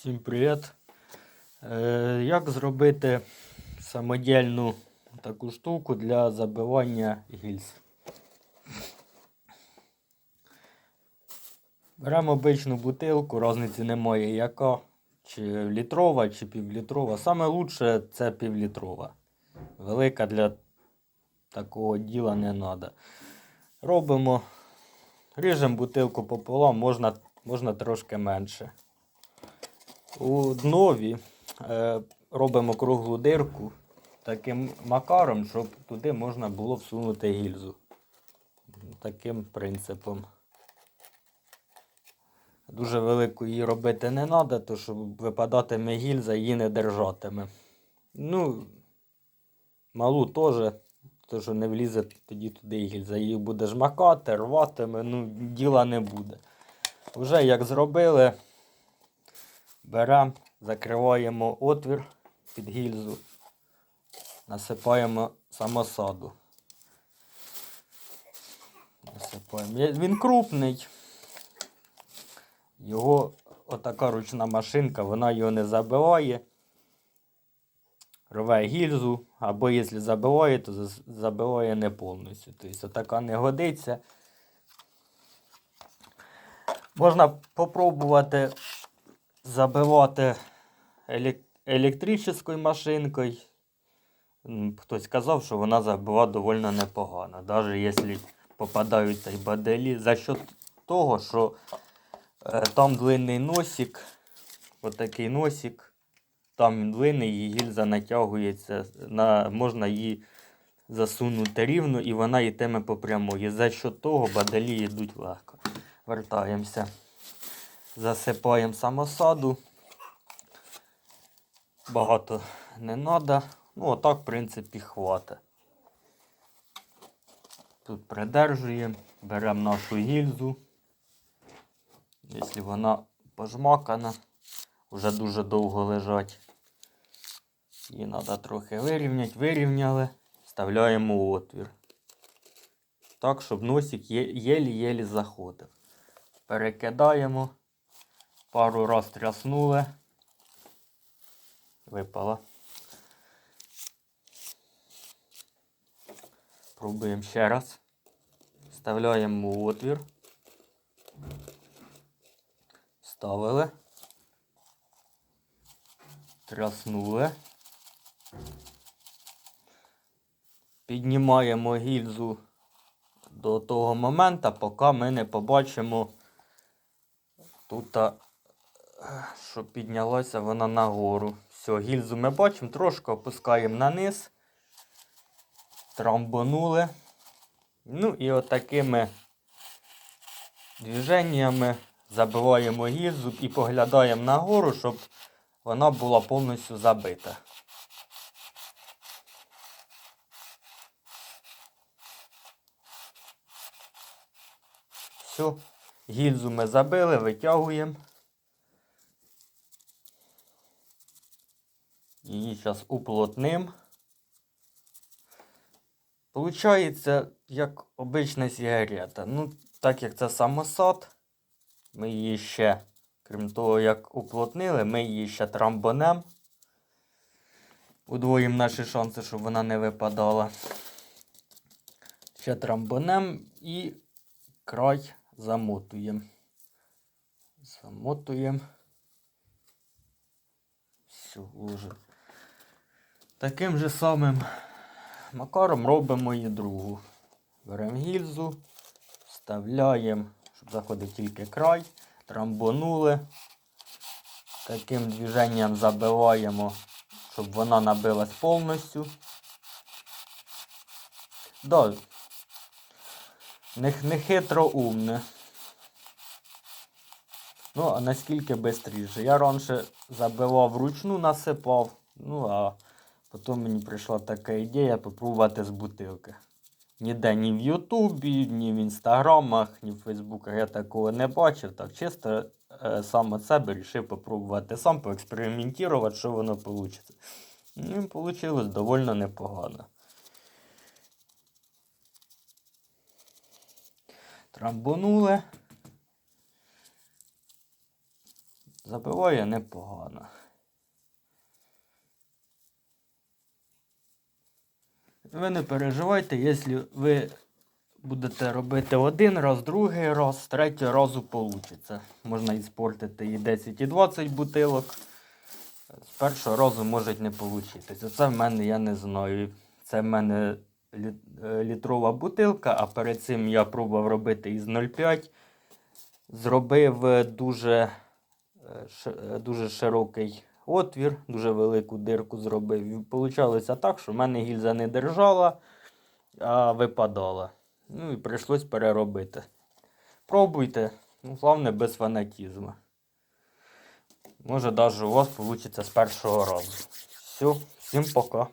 Всім привіт! Е, як зробити самодільну таку штуку для забивання гільз? Беремо обичну бутилку, різниці немає яка, чи літрова, чи півлітрова. Саме лучше це півлітрова. Велика для такого діла не треба. Робимо, ріжемо бутилку пополам, можна, можна трошки менше. У днові е, робимо круглу дирку таким макаром, щоб туди можна було всунути гільзу. Таким принципом. Дуже велику її робити не треба, то що випадатиме гільза, її не держатиме. Ну, малу теж, то що не влізе тоді туди гільза. Її буде жмакати, рватиме, ну, діла не буде. Вже як зробили, беремо, закриваємо отвір під гільзу, насипаємо самосаду. Насипаємо. Він крупний. Його отака ручна машинка, вона його не забиває. Рве гільзу, або якщо забиває, то забиває не повністю. Тобто отака не годиться. Можна попробувати забивати елек- електричною машинкою. Хтось казав, що вона забива доволі непогано, навіть якщо попадаються й баделі. За счет того, що е, там длинний носик, отакий носик, там длинний, і гільза натягується, на, можна її засунути рівно і вона йтиме по прямої. За счет того баделі йдуть легко. Вертаємося. Засипаємо самосаду. Багато не треба. Ну, отак, в принципі, хватить. Тут придержуємо, беремо нашу гільзу. Якщо вона пожмакана, вже дуже довго лежать. Її треба трохи вирівняти. Вирівняли, вставляємо у отвір. Так, щоб носик єлі-єлі заходив. Перекидаємо. Пару раз тряснули. Випала. Пробуємо ще раз. Вставляємо у отвір. Вставили. Тряснули. Піднімаємо гільзу до того моменту, поки ми не побачимо тут, е, піднялася вона нагору. Все, гільзу ми бачимо, трошки опускаємо на низ. Трамбонули. Ну і отакими движеннями забиваємо гільзу і поглядаємо нагору, щоб вона була повністю забита. Все, гільзу ми забили, витягуємо. Її зараз уплотним. Получається, як обична сигарета. Ну, так як це самосад, ми її ще, крім того, як уплотнили, ми її ще трамбонем. Удвоїмо наші шанси, щоб вона не випадала. Ще трамбонем і край замотуємо. Замотуємо. Все, уже. Таким же самим макаром робимо і другу. Беремо гільзу, вставляємо, щоб заходив тільки край, трамбонули. Таким движенням забиваємо, щоб вона набилась повністю. Да. Не, не хитро умне. Ну, наскільки швидше. Я раніше забивав вручну, насипав. Ну, а потім мені прийшла така ідея попробувати з бутилки. Ніде ні в Ютубі, ні в інстаграмах, ні в Фейсбуках я такого не бачив. Так чисто е, сам від себе вирішив попробувати сам, поекспериментувати, що воно вийде. Ну, вийшло доволі непогано. Трамбонули. Забиває непогано. Ви не переживайте, якщо ви будете робити один раз, другий раз, третій разу вийде. Можна іспортити і 10, і 20 бутилок. З першого разу може не вийти. Це в мене я не знаю. Це в мене е, літрова бутилка, а перед цим я пробував робити із 0,5. Зробив е, дуже, дуже широкий отвір, дуже велику дирку зробив. І Получалося так, що в мене гільза не держала, а випадала. Ну і прийшлось переробити. Пробуйте, ну, головне без фанатізму. Може, навіть у вас вийде з першого разу. Все, всім пока.